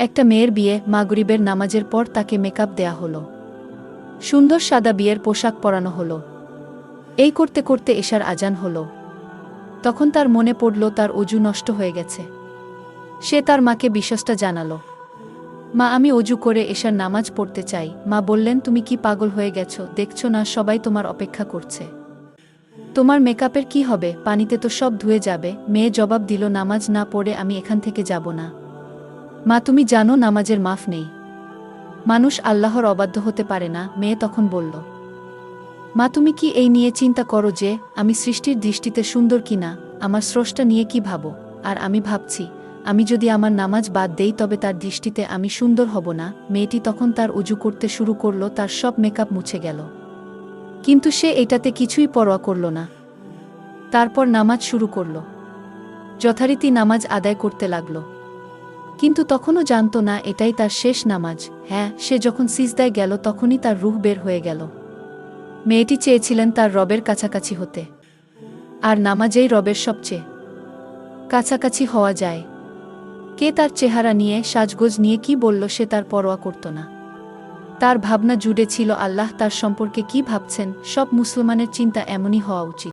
একটা মেয়ের বিয়ে মাগরিবের নামাজের পর তাকে মেকআপ দেয়া হলো। সুন্দর সাদা বিয়ের পোশাক পরানো হলো। এই করতে করতে এশার আজান হলো। তখন তার মনে পড়ল তার অজু নষ্ট হয়ে গেছে। সে তার মাকে বিশ্বাসটা জানালো, মা, আমি অজু করে এশার নামাজ পড়তে চাই। মা বললেন, তুমি কি পাগল হয়ে গেছো? দেখছ না, সবাই তোমার অপেক্ষা করছে। তোমার মেকআপের কি হবে? পানিতে তো সব ধুয়ে যাবে। মেয়ে জবাব দিল, নামাজ না পড়ে আমি এখান থেকে যাব না। মা, তুমি জানো নামাজের মাফ নেই। মানুষ আল্লাহর অবাধ্য হতে পারে না, মেয়ে তখন বলল। মা, তুমি কি এই নিয়ে চিন্তা করো যে, আমি সৃষ্টির দৃষ্টিতে সুন্দর কিনা, আমার স্রষ্টা নিয়ে কি ভাবো? আর আমি ভাবছি, আমি যদি আমার নামাজ বাদ দেই তবে তার দৃষ্টিতে আমি সুন্দর হব না, মেয়েটি তখন তার উজু করতে শুরু করল, তার সব মেকআপ মুছে গেল। কিন্তু সে এটাতে কিছুই পরোয়া করল না। তারপর নামাজ শুরু করল। যথারীতি নামাজ আদায় করতে লাগল। কিন্তু তখনও জানত না এটাই তার শেষ নামাজ। হ্যাঁ সে যখন সিজদায় গেল তখনই তার রুহ বের হয়ে গেল। মেয়েটি চেয়েছিলেন তার রবের কাছাকাছি হতে। আর নামাজেই রবের সবচেয়ে কাছাকাছি হওয়া যায়। কে তার চেহারা নিয়ে সাজগোজ নিয়ে কি বলল সে তার পরোয়া করত না। তার ভাবনা জুড়ে ছিল আল্লাহ তার সম্পর্কে কি ভাবছেন, সব মুসলমানের চিন্তা এমনই হওয়া উচিত।